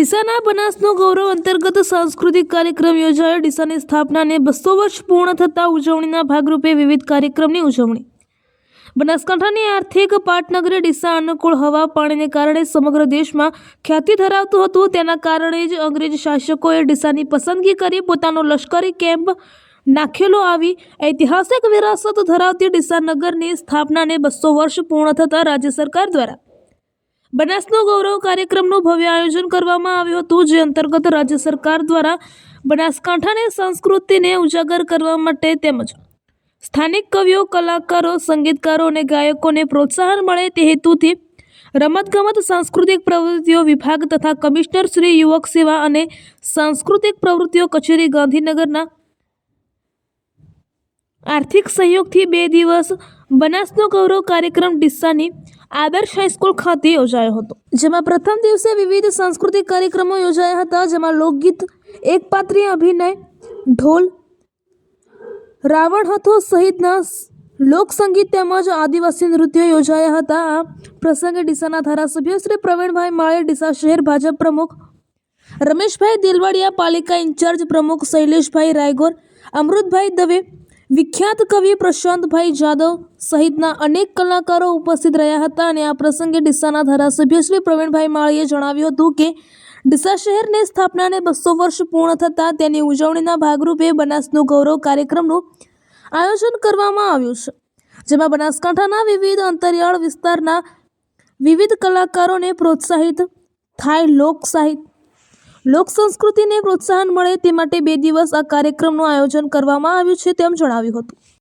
ડીસાના બનાસનો ગૌરવ અંતર્ગત સાંસ્કૃતિક કાર્યક્રમ યોજાયો. ડીસાની સ્થાપનાને બસો વર્ષ પૂર્ણ થતાં ઉજવણીના ભાગરૂપે વિવિધ કાર્યક્રમની ઉજવણી. બનાસકાંઠાની આર્થિક પાટનગરી ડીસા અનુકૂળ હવા પાણીને કારણે સમગ્ર દેશમાં ખ્યાતિ ધરાવતું હતું. તેના કારણે જ અંગ્રેજ શાસકોએ ડીસાની પસંદગી કરી પોતાનો લશ્કરી કેમ્પ નાખેલો આવી. ઐતિહાસિક વિરાસત ધરાવતી ડીસા નગરની સ્થાપનાને બસો વર્ષ પૂર્ણ થતાં રાજ્ય સરકાર દ્વારા બનાસનો ગૌરવ કાર્યક્રમનું ભવ્ય આયોજન કરવામાં આવ્યું હતું, જે અંતર્ગત રાજ્ય સરકાર દ્વારા બનાસકાંઠાની સંસ્કૃતિને ઉજાગર કરવા માટે તેમજ સ્થાનિક કવિઓ, કલાકારો, સંગીતકારો અને ગાયકોને પ્રોત્સાહન મળે તે હેતુથી રમતગમત, સાંસ્કૃતિક પ્રવૃત્તિઓ વિભાગ તથા કમિશનર શ્રી યુવક સેવા અને સાંસ્કૃતિક પ્રવૃત્તિઓ કચેરી ગાંધીનગરના આર્થિક સહયોગથી બે દિવસ બનાસનો ગૌરવ કાર્યક્રમ ડીસાની આદર્શ હાઈસ્કૂલ ખાતે યોજાયો હતો, જેમાં પ્રથમ દિવસે વિવિધ સાંસ્કૃતિક કાર્યક્રમો યોજાયા હતા, જેમાં લોકગીત, એકપાત્રીય અભિનય, ઢોલ, રાવણ હથો સહિતના લોકસંગીત તેમજ આદિવાસી નૃત્યો યોજાયા હતા. આ પ્રસંગે ડીસાના ધારાસભ્ય શ્રી પ્રવીણભાઈ માળે ડીસા શહેર ભાજપ પ્રમુખ રમેશભાઈ દિલવાડિયા, પાલિકા ઇન્ચાર્જ પ્રમુખ શૈલેષભાઈ રાયગોર, અમૃતભાઈ દવે વિખ્યાત કવિ પ્રશાંતભાઈ જાદવ સહિતના અનેક કલાકારો ઉપસ્થિત રહ્યા હતા અને આ પ્રસંગે ડીસાના ધારાસભ્ય શ્રી પ્રવીણભાઈ માળીએ જણાવ્યું હતું કે ડીસા શહેરની સ્થાપનાને બસો વર્ષ પૂર્ણ થતાં તેની ઉજવણીના ભાગરૂપે બનાસનું ગૌરવ કાર્યક્રમનું આયોજન કરવામાં આવ્યું છે, જેમાં બનાસકાંઠાના વિવિધ અંતરિયાળ વિસ્તારના વિવિધ કલાકારોને પ્રોત્સાહિત થાય લોક સાહિત્ય લોક સંસ્કૃતિને પ્રોત્સાહન મળે તે માટે બે દિવસ આ કાર્યક્રમનું આયોજન કરવામાં આવ્યું છે તેમ જણાવ્યું હતું.